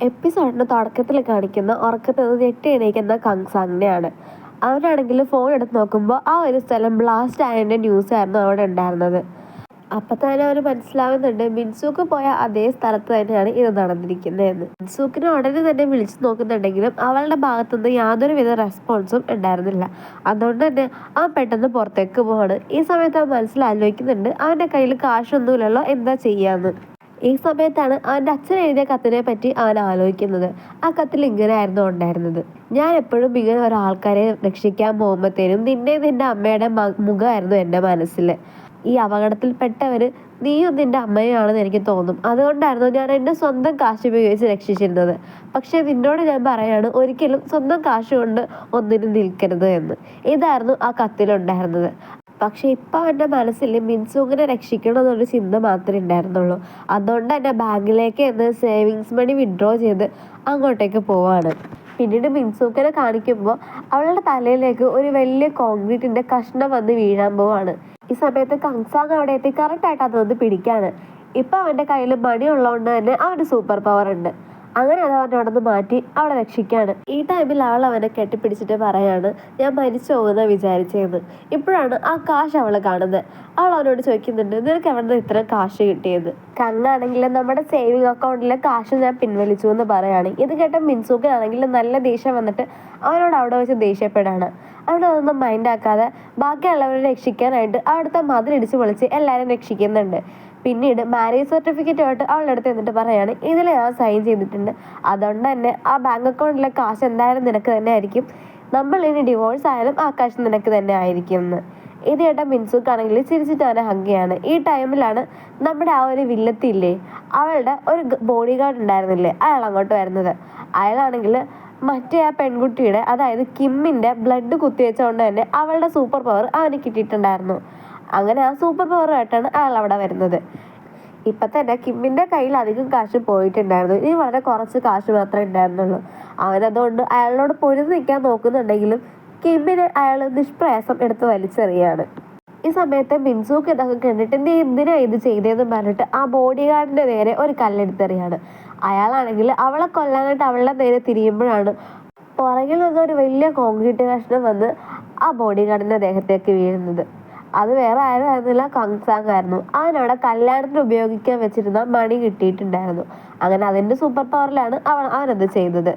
എപ്പിസോഡിന്റെ തുടക്കത്തിൽ കാണിക്കുന്ന ഉറക്കത്തിൽ ഞെട്ടി എണീക്കുന്ന കങ്സാങ്ങിനെയാണ് അവനാണെങ്കിൽ ഫോൺ എടുത്ത് നോക്കുമ്പോൾ ആ ഒരു സ്ഥലം ബ്ലാസ്റ്റ് ആയതിന്റെ ന്യൂസായിരുന്നു അവിടെ ഉണ്ടായിരുന്നത്. അപ്പം തന്നെ അവന് മനസ്സിലാവുന്നുണ്ട് മിൻസൂക്ക് പോയ അതേ സ്ഥലത്ത് തന്നെയാണ് ഇത് നടന്നിരിക്കുന്നതെന്ന്. മിൻസൂക്കിനെ ഉടനെ തന്നെ വിളിച്ചു നോക്കുന്നുണ്ടെങ്കിലും അവളുടെ ഭാഗത്തുനിന്ന് യാതൊരുവിധ റെസ്പോൺസും ഉണ്ടായിരുന്നില്ല. അതുകൊണ്ട് തന്നെ അവൻ പെട്ടെന്ന് പുറത്തേക്ക് പോവാണ്. ഈ സമയത്ത് അവൻ മനസ്സിലാലോചിക്കുന്നുണ്ട് അവന്റെ കയ്യിൽ കാശൊന്നുമില്ലല്ലോ എന്താ ചെയ്യാന്ന്? ഈ സമയത്താണ് അവന്റെ അച്ഛൻ എഴുതിയ കത്തിനെ പറ്റി അവൻ ആലോചിക്കുന്നത്. ആ കത്തിൽ ഇങ്ങനെയായിരുന്നു ഉണ്ടായിരുന്നത്. ഞാൻ എപ്പോഴും ഇങ്ങനെ ഒരാൾക്കാരെ രക്ഷിക്കാൻ പോകുമ്പോഴത്തേനും നിന്നെ നിന്റെ അമ്മയുടെ മുഖമായിരുന്നു എന്റെ മനസ്സിൽ ഈ അപകടത്തിൽപ്പെട്ടവർ നീയും നിന്റെ അമ്മയുമാണെന്ന് എനിക്ക് തോന്നും. അതുകൊണ്ടായിരുന്നു ഞാൻ എന്റെ സ്വന്തം കാശ് ഉപയോഗിച്ച് രക്ഷിച്ചിരുന്നത്. പക്ഷേ നിന്നോട് ഞാൻ പറയാണ് ഒരിക്കലും സ്വന്തം കാശ് കൊണ്ട് ഒന്നിനും നിൽക്കരുത് എന്ന്. ഇതായിരുന്നു ആ കത്തിലുണ്ടായിരുന്നത്. പക്ഷെ ഇപ്പം അവന്റെ മനസ്സിൽ മിൻസൂങ്ങിനെ രക്ഷിക്കണം എന്നൊരു ചിന്ത മാത്രമേ ഉണ്ടായിരുന്നുള്ളൂ. അതുകൊണ്ട് തന്നെ ബാങ്കിലേക്ക് എന്ന് സേവിങ്സ് മണി വിഡ്രോ ചെയ്ത് അങ്ങോട്ടേക്ക് പോവാണ്. പിന്നീട് മിൻസൂക്കനെ കാണിക്കുമ്പോൾ അവളുടെ തലയിലേക്ക് ഒരു വലിയ കോൺക്രീറ്റിന്റെ കഷ്ണം വന്ന് വീഴാൻ പോവാണ്. ഈ സമയത്ത് കങ്സാങ് അവിടെ എത്തി. കറക്റ്റായിട്ട് അത് വന്ന് പിടിക്കാണ്. ഇപ്പം അവന്റെ കയ്യിൽ മണി ഉള്ളതുകൊണ്ട് തന്നെ അവന് സൂപ്പർ പവർ ഉണ്ട് അങ്ങനെ അത് അവന്റെ അവിടെ നിന്ന് മാറ്റി അവളെ രക്ഷിക്കുകയാണ് ഈ ടൈമിൽ അവൾ അവനെ കെട്ടിപ്പിടിച്ചിട്ട് പറയാണ് ഞാൻ മരിച്ചു പോകുന്ന വിചാരിച്ചതെന്ന് ഇപ്പോഴാണ് ആ കാശ് അവളെ കാണുന്നത് അവൾ അവനോട് ചോദിക്കുന്നുണ്ട് നിനക്ക് എവിടെ നിന്ന് ഇത്ര കാശ് കിട്ടിയത് കണ്ണാണെങ്കിൽ നമ്മുടെ സേവിങ് അക്കൗണ്ടിലെ കാശ് ഞാൻ പിൻവലിച്ചു എന്ന് പറയാണ്. ഇത് കേട്ട മിൻസൂക്കിനാണെങ്കിൽ നല്ല ദേഷ്യം വന്നിട്ട് അവനോട് അവിടെ വെച്ച് ദേഷ്യപ്പെടാണ് അവിടെ അതൊന്നും മൈൻഡാക്കാതെ ബാക്കിയുള്ളവരെ രക്ഷിക്കാനായിട്ട് അവിടുത്തെ മതിലിടിച്ച് പൊളിച്ച് എല്ലാവരും രക്ഷിക്കുന്നുണ്ട്. പിന്നീട് മാരേജ് സർട്ടിഫിക്കറ്റുമായിട്ട് അവളുടെ അടുത്ത് എന്നിട്ട് പറയാണ് ഇതിൽ ഞാൻ സൈൻ ചെയ്തിട്ടുണ്ട്. അതുകൊണ്ട് തന്നെ ആ ബാങ്ക് അക്കൗണ്ടിലെ കാശ് എന്തായാലും നിനക്ക് തന്നെ ആയിരിക്കും. നമ്മൾ ഇനി ഡിവോഴ്സ് ആയാലും ആ കാശ് നിനക്ക് തന്നെ ആയിരിക്കും എന്ന് ഇത് ചേട്ടാ മിൻസുക്ക് ആണെങ്കിൽ ചിരിച്ചിട്ട് അവനെ ഹഗ്ഗയാണ് ഈ ടൈമിലാണ് നമ്മുടെ ആ ഒരു വില്ലത്തില്ലേ അവളുടെ ഒരു ബോഡി ഗാർഡ് ഉണ്ടായിരുന്നില്ലേ അയാൾ അങ്ങോട്ട് വരുന്നത്. അയാളാണെങ്കിൽ മറ്റേ ആ പെൺകുട്ടിയുടെ അതായത് കിമ്മിന്റെ ബ്ലഡ് കുത്തിവെച്ചുകൊണ്ട് തന്നെ അവളുടെ സൂപ്പർ പവർ അവന് കിട്ടിയിട്ടുണ്ടായിരുന്നു. അങ്ങനെ ആ സൂപ്പർ പവറുമായിട്ടാണ് അയാൾ അവിടെ വരുന്നത്. ഇപ്പം തന്നെ കിമ്മിന്റെ കയ്യിൽ അധികം കാശ് പോയിട്ടുണ്ടായിരുന്നു. ഇനി വളരെ കുറച്ച് കാശ് മാത്രമേ ഉണ്ടായിരുന്നുള്ളൂ. അവനതുകൊണ്ട് അയാളോട് പൊരുതി നിൽക്കാൻ നോക്കുന്നുണ്ടെങ്കിലും കിമ്മിന് അയാൾ നിഷ്പ്രയാസം എടുത്ത് വലിച്ചെറിയാണ്. ഈ സമയത്ത് മിൻസൂക്ക് ഇതൊക്കെ കണ്ടിട്ട് നീ എന്തിനാ ഇത് ചെയ്തതെന്ന് പറഞ്ഞിട്ട് ആ ബോഡി ഗാർഡിന്റെ നേരെ ഒരു കല്ലെടുത്തെറിയാണ്. അയാളാണെങ്കിൽ അവളെ കൊല്ലാനായിട്ട് അവളുടെ നേരെ തിരിയുമ്പോഴാണ് പുറകിൽ നിന്ന് ഒരു വലിയ കോൺക്രീറ്റ് കഷ്ണം വന്ന് ആ ബോഡി ഗാർഡിന്റെ ദേഹത്തേക്ക് വീഴുന്നത്. അത് വേറെ ആരും ആയിരുന്നില്ല കങ്സാങ് ആയിരുന്നു. അവനവിടെ കല്യാണത്തിന് ഉപയോഗിക്കാൻ വെച്ചിരുന്ന മണി കിട്ടിയിട്ടുണ്ടായിരുന്നു. അങ്ങനെ അതിന്റെ സൂപ്പർ പവറിലാണ് അവൻ അവനത് ചെയ്തത്.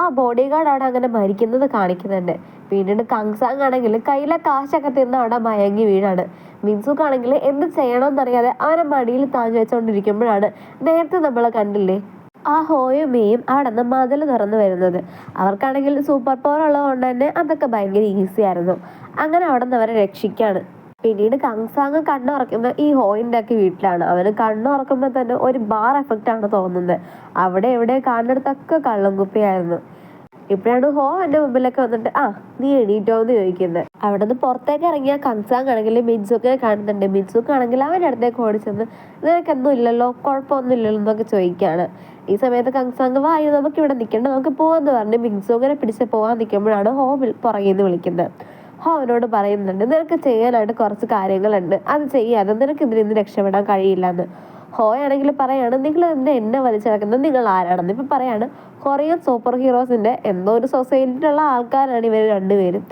ആ ബോഡി ഗാർഡ് അവിടെ അങ്ങനെ മരിക്കുന്നത് കാണിക്കുന്നുണ്ട്. പിന്നീട് കങ്സാങ് ആണെങ്കിൽ കയ്യിലെ കാശൊക്കെ തിന്ന് അവിടെ മയങ്ങി വീഴാണ്. മിൻസുക്ക് ആണെങ്കിൽ എന്ത് ചെയ്യണമെന്നറിയാതെ അവനെ മടിയിൽ താങ്ങി വെച്ചുകൊണ്ടിരിക്കുമ്പോഴാണ് നേരത്തെ നമ്മൾ കണ്ടില്ലേ? ആ ഹോയും മീയും അവിടെ നിന്ന് മതിൽ തുറന്നു വരുന്നത്. അവർക്കാണെങ്കിൽ സൂപ്പർ പവർ ഉള്ളതുകൊണ്ട് തന്നെ അതൊക്കെ ഭയങ്കര ഈസി ആയിരുന്നു. അങ്ങനെ അവിടെ നിന്ന് അവരെ രക്ഷിക്കാണ്. പിന്നീട് കങ്സാങ് കണ്ണുറക്കുന്ന ഈ ഹോയിന്റെ ഒക്കെ വീട്ടിലാണ്. അവന് കണ്ണുറക്കുമ്പോൾ തന്നെ ഒരു ബാർ എഫക്റ്റ് ആണ് തോന്നുന്നത്. അവിടെ എവിടെ കാണുന്നിടത്തൊക്കെ കള്ളം കുപ്പിയായിരുന്നു ഇപ്പോഴാണ് ഹോ എന്റെ മുമ്പിലൊക്കെ വന്നിട്ട് ആ നീ എണീറ്റോ എന്ന് ചോദിക്കുന്നത്. അവിടെ നിന്ന് പുറത്തേക്ക് ഇറങ്ങിയ കങ്സാങ് ആണെങ്കിൽ മിൻസുക്കിനെ കാണുന്നുണ്ട്. മിൻസുക്ക് ആണെങ്കിൽ അവന്റെ അടുത്തേക്ക് ഓടിച്ചെന്ന് നിനക്കൊന്നും ഇല്ലല്ലോ കുഴപ്പമൊന്നും ഇല്ലല്ലോ എന്നൊക്കെ ചോദിക്കുകയാണ്. ഈ സമയത്ത് കങ്സാങ് വായു നമുക്ക് ഇവിടെ നിൽക്കണ്ട നമുക്ക് പോവാന്ന് പറഞ്ഞ് മിൻസുക്കിനെ പിടിച്ച് പോകാൻ നിൽക്കുമ്പോഴാണ് ഹോ പുറകിൽ നിന്ന് വിളിക്കുന്നത്. അവനോട് പറയുന്നുണ്ട് നിനക്ക് ചെയ്യാനായിട്ട് കുറച്ച് കാര്യങ്ങളുണ്ട് അത് ചെയ്യാതെ നിനക്ക് ഇതിൽ നിന്ന് രക്ഷപ്പെടാൻ കഴിയില്ല എന്ന് ഹോയാണെങ്കിൽ പറയാണ് നിങ്ങൾ എന്ത് എന്നെ വലിച്ചിറക്കുന്നത് നിങ്ങൾ ആരാണെന്ന്? ഇപ്പം പറയാണ് കൊറിയൻ സൂപ്പർ ഹീറോസിന്റെ എന്തോ ഒരു സൊസൈറ്റിയിലുള്ള ആൾക്കാരാണ് ഇവർ രണ്ടുപേരും.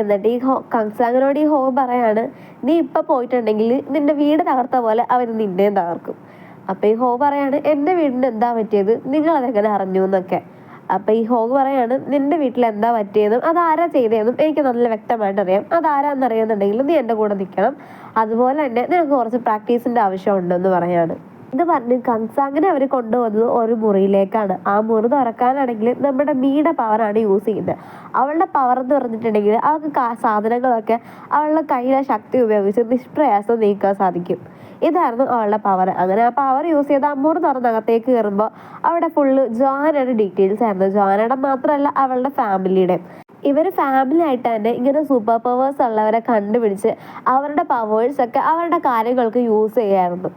എന്നിട്ട് ഈ ഹോ കങ്സാങ്ങനോട് ഈ ഹോ പറയാണ് നീ ഇപ്പം പോയിട്ടുണ്ടെങ്കിൽ നിന്റെ വീട് തകർത്ത പോലെ അവർ നിന്നെയും തകർക്കും. അപ്പം ഈ ഹോ പറയാണ് എന്റെ വീടിന് എന്താ പറ്റിയത്? നിങ്ങൾ അതെങ്ങനെ അറിഞ്ഞു? എന്നൊക്കെ. അപ്പം ഈ ഹോഗ് പറയാണ് നിന്റെ വീട്ടിൽ എന്താ പറ്റിയതെന്നും അതാരാ ചെയ്തതെന്നും എനിക്ക് നല്ല വ്യക്തമായിട്ട് അറിയാം. അത് ആരാന്ന് അറിയുന്നുണ്ടെങ്കിൽ നീ എന്റെ കൂടെ നിൽക്കണം. അതുപോലെ തന്നെ നിനക്ക് കുറച്ച് പ്രാക്ടീസിന്റെ ആവശ്യമുണ്ടെന്ന് പറയാണ്. ഇത് പറഞ്ഞ് കംസാങ്ങനെ അവർ കൊണ്ടുവന്നത് ഒരു മുറിയിലേക്കാണ്. ആ മുറി തുറക്കാനാണെങ്കിൽ നമ്മുടെ മീയുടെ പവറാണ് യൂസ് ചെയ്യുന്നത്. അവളുടെ പവർ എന്ന് പറഞ്ഞിട്ടുണ്ടെങ്കിൽ അവൾക്ക് സാധനങ്ങളൊക്കെ അവളുടെ കയ്യിലെ ശക്തി ഉപയോഗിച്ച് നിഷ്പ്രയാസം നീക്കാൻ സാധിക്കും. ഇതായിരുന്നു അവളുടെ പവർ അങ്ങനെ ആ പവർ യൂസ് ചെയ്ത് മുറി തുറന്നകത്തേക്ക് കയറുമ്പോൾ അവിടെ ഫുള്ള് ജോനയുടെ ഡീറ്റെയിൽസ് ആയിരുന്നു ജോനയുടെ മാത്രമല്ല അവളുടെ ഫാമിലിയുടെ ഇവർ ഫാമിലി ആയിട്ട് തന്നെ ഇങ്ങനെ സൂപ്പർ പവേഴ്സ് ഉള്ളവരെ കണ്ടുപിടിച്ച് അവരുടെ പവേഴ്സ് ഒക്കെ അവരുടെ കാര്യങ്ങൾക്ക് യൂസ് ചെയ്യായിരുന്നു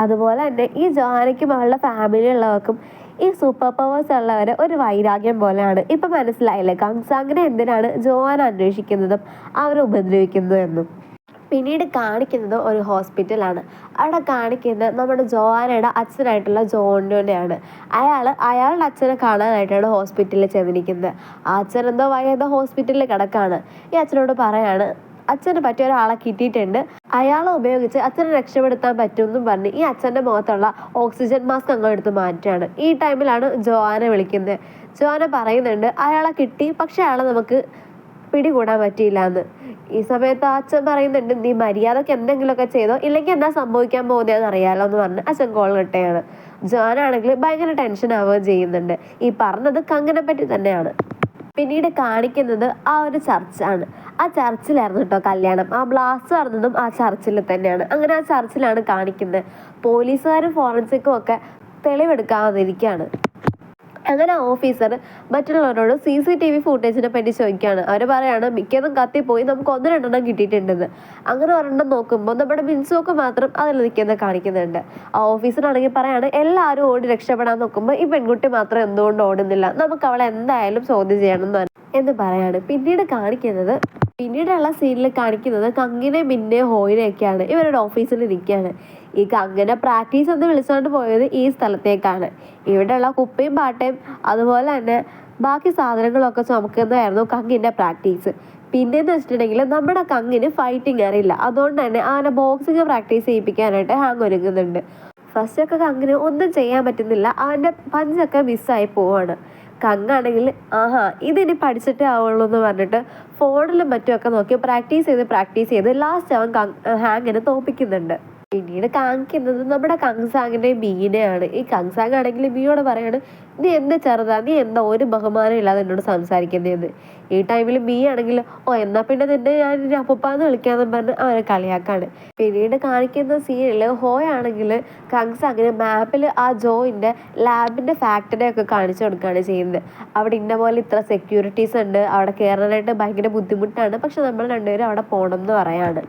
അതുപോലെ തന്നെ ഈ ജോനയ്ക്കും അവളുടെ ഫാമിലി ഉള്ളവർക്കും ഈ സൂപ്പർ പവേഴ്സ് ഉള്ളവരെ ഒരു വൈരാഗ്യം പോലെയാണ്. ഇപ്പം മനസ്സിലായില്ലേ? കംസാങ്ങിനെ എന്തിനാണ് ജോവാൻ അന്വേഷിക്കുന്നതും അവരെ ഉപദ്രവിക്കുന്നതും എന്നും? പിന്നീട് കാണിക്കുന്നത് ഒരു ഹോസ്പിറ്റലാണ് അവിടെ കാണിക്കുന്നത് നമ്മുടെ ജോവാനയുടെ അച്ഛനായിട്ടുള്ള ജോണ്ടോനെയാണ് അയാൾ അയാളുടെ അച്ഛനെ കാണാനായിട്ടാണ് ഹോസ്പിറ്റലിൽ ചെന്നിരിക്കുന്നത്. ആ അച്ഛൻ എന്തോ വയ്യാതെ ഹോസ്പിറ്റലിൽ കിടക്കാണ്. ഈ അച്ഛനോട് പറയാണ് അച്ഛന് പറ്റിയ ഒരാളെ കിട്ടിയിട്ടുണ്ട്. അയാളെ ഉപയോഗിച്ച് അച്ഛനെ രക്ഷപ്പെടുത്താൻ പറ്റുമെന്നും പറഞ്ഞ് ഈ അച്ഛന്റെ മുഖത്തുള്ള ഓക്സിജൻ മാസ്ക് അങ്ങ് എടുത്ത് മാറ്റുകയാണ് ഈ ടൈമിലാണ് ജോവാനെ വിളിക്കുന്നത്. ജോവാന പറയുന്നുണ്ട് അയാളെ കിട്ടി പക്ഷെ അയാളെ നമുക്ക് പിടികൂടാൻ പറ്റിയില്ല എന്ന് ഈ സമയത്ത് അച്ഛൻ പറയുന്നുണ്ട് നീ മര്യാദയ്ക്ക് എന്തെങ്കിലുമൊക്കെ ചെയ്തോ ഇല്ലെങ്കിൽ എന്താ സംഭവിക്കാൻ പോകുന്നതെന്ന് അറിയാലോ എന്ന് പറഞ്ഞ് അച്ഛൻ കോൾ കിട്ടുകയാണ്. ജോനാണെങ്കിൽ ഭയങ്കര ടെൻഷൻ ആവുകയും ചെയ്യുന്നുണ്ട്. ഈ പറഞ്ഞത് കങ്ങനെ പറ്റി തന്നെയാണ്. പിന്നീട് കാണിക്കുന്നത് ആ ഒരു ചർച്ചാണ്. ആ ചർച്ചിലായിരുന്നു കേട്ടോ കല്യാണം. ആ ബ്ലാസ്റ്റ് നടന്നതും ആ ചർച്ചിൽ തന്നെയാണ്. അങ്ങനെ ആ ചർച്ചിലാണ് കാണിക്കുന്നത്. പോലീസുകാരും ഫോറൻസിക്കും ഒക്കെ തെളിവെടുക്കാതിരിക്കുകയാണ് അങ്ങനെ ഓഫീസർ മറ്റുള്ളവരോട് സി സി ടി വി ഫുട്ടേജിനെ പറ്റി ചോദിക്കുകയാണ്. അവർ പറയാണ് മിക്കതും കത്തിപ്പോയി നമുക്ക് ഒന്ന് രണ്ടെണ്ണം കിട്ടിയിട്ടുണ്ടെന്ന്. അങ്ങനെ ഒരെണ്ണം നോക്കുമ്പോൾ നമ്മുടെ മിൻസോക്ക് മാത്രം അതിൽ നിൽക്കുന്ന കാണിക്കുന്നുണ്ട്. ആ ഓഫീസറാണെങ്കിൽ പറയാണ് എല്ലാവരും ഓടി രക്ഷപ്പെടാൻ നോക്കുമ്പോൾ ഈ പെൺകുട്ടി മാത്രം എന്തുകൊണ്ട് ഓടുന്നില്ല? നമുക്ക് അവളെ എന്തായാലും ചോദ്യം ചെയ്യണം എന്ന് പറയാണ്. പിന്നീട് കാണിക്കുന്നത് പിന്നീടുള്ള സീനിൽ കാണിക്കുന്നത് കങ്ങിനെ മിന്നെ ഹോയിനെയൊക്കെയാണ്. ഇവരുടെ ഓഫീസിൽ നിൽക്കുകയാണ് ഈ കങ്ങനെ പ്രാക്ടീസ് എന്ന് വിളിച്ചുകൊണ്ട് പോയത് ഈ സ്ഥലത്തേക്കാണ്. ഇവിടെയുള്ള കുപ്പയും പാട്ടയും അതുപോലെ തന്നെ ബാക്കി സാധനങ്ങളൊക്കെ ചുമക്കുന്നതായിരുന്നു കങ്ങിന്റെ പ്രാക്ടീസ്. പിന്നെയെന്ന് വെച്ചിട്ടുണ്ടെങ്കിൽ നമ്മുടെ കങ്ങിന് ഫൈറ്റിംഗ് അറിയില്ല. അതുകൊണ്ട് തന്നെ അവനെ ബോക്സിങ് പ്രാക്ടീസ് ചെയ്യിപ്പിക്കാനായിട്ട് ഹാങ് ഒരുങ്ങുന്നുണ്ട്. ഫസ്റ്റൊക്കെ കങ്ങിന് ഒന്നും ചെയ്യാൻ പറ്റുന്നില്ല. അവന്റെ പഞ്ചൊക്കെ മിസ്സായി പോവാണ്. കങ്ങാണെങ്കിൽ ആഹാ ഇതിനി പഠിച്ചിട്ടേ ആവുള്ളൂ എന്ന് പറഞ്ഞിട്ട് ഫോണിലും മറ്റുമൊക്കെ നോക്കി പ്രാക്ടീസ് ചെയ്ത് പ്രാക്ടീസ് ചെയ്ത് ലാസ്റ്റ് അവൻ ഹാങ്ങിനെ തോപ്പിക്കുന്നുണ്ട്. പിന്നീട് കാണിക്കുന്നത് നമ്മുടെ കങ്സാങ്ങിന്റെ മീനയാണ് ഈ കങ്സാങ് ആണെങ്കിൽ മീനോട് പറയാണ് നീ എന്താ ചെറുതാ? നീ എന്താ ഒരു ബഹുമാനം ഇല്ലാതെ എന്നോട് സംസാരിക്കുന്നതെന്ന്? ഈ ടൈമിൽ മീ ആണെങ്കിൽ ഓ എന്നാ പിന്നെ നിന്നെ ഞാൻ അപ്പപ്പാന്ന് വിളിക്കാമെന്ന് പറഞ്ഞ് അവനെ കളിയാക്കാണ്. പിന്നീട് കാണിക്കുന്ന സീനിൽ ഹോയ് ആണെങ്കിൽ അങ്ങനെ മാപ്പിൽ ആ ജോയിന്റെ ലാബിന്റെ ഫാക്ടറി ഒക്കെ കാണിച്ചു കൊടുക്കുകയാണ് ചെയ്യുന്നത്. അവിടെ ഇന്ന പോലെ ഇത്ര സെക്യൂരിറ്റീസ് ഉണ്ട്. അവിടെ കയറാനായിട്ട് ഭയങ്കര ബുദ്ധിമുട്ടാണ്. പക്ഷെ നമ്മൾ രണ്ടുപേരും അവിടെ പോകണം എന്ന് പറയാണ്.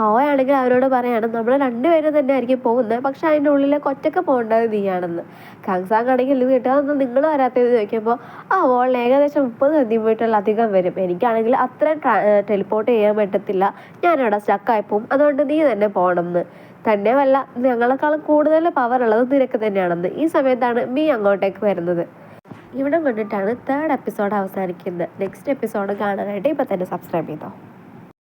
ഹോയ് ആണെങ്കിൽ അവരോട് പറയാണ് നമ്മൾ രണ്ടുപേരും തന്നെ ആയിരിക്കും പോകുന്നത്. പക്ഷെ അതിന്റെ ഉള്ളിലേക്ക് ഒറ്റയ്ക്ക് പോകേണ്ടത് നീയാണെന്ന്. കാങ്സാങ് ആണെങ്കിൽ ഇത് കിട്ടാതെ നിങ്ങൾ വരാത്തത് ചോദിക്കുമ്പോൾ ആ ഓൾ ഏകദേശം മുപ്പത് സെന്റിമീറ്ററിൽ അധികം വരും. എനിക്കാണെങ്കിൽ അത്രയും ടെലിപ്പോർട്ട് ചെയ്യാൻ പറ്റത്തില്ല. ഞാനവിടെ സ്റ്റക്കായി പോകും അതുകൊണ്ട് നീ തന്നെ പോകണം എന്ന് തന്നെയുമല്ല ഞങ്ങളെക്കാളും കൂടുതൽ പവർ ഉള്ളത് നിരക്ക് തന്നെയാണെന്ന്. ഈ സമയത്താണ് മീ അങ്ങോട്ടേക്ക് വരുന്നത്. ഇവിടെ കണ്ടിട്ടാണ് തേർഡ് എപ്പിസോഡ് അവസാനിക്കുന്നത്. നെക്സ്റ്റ് എപ്പിസോഡ് കാണാനായിട്ട് ഇപ്പം തന്നെ സബ്സ്ക്രൈബ് ചെയ്തോ.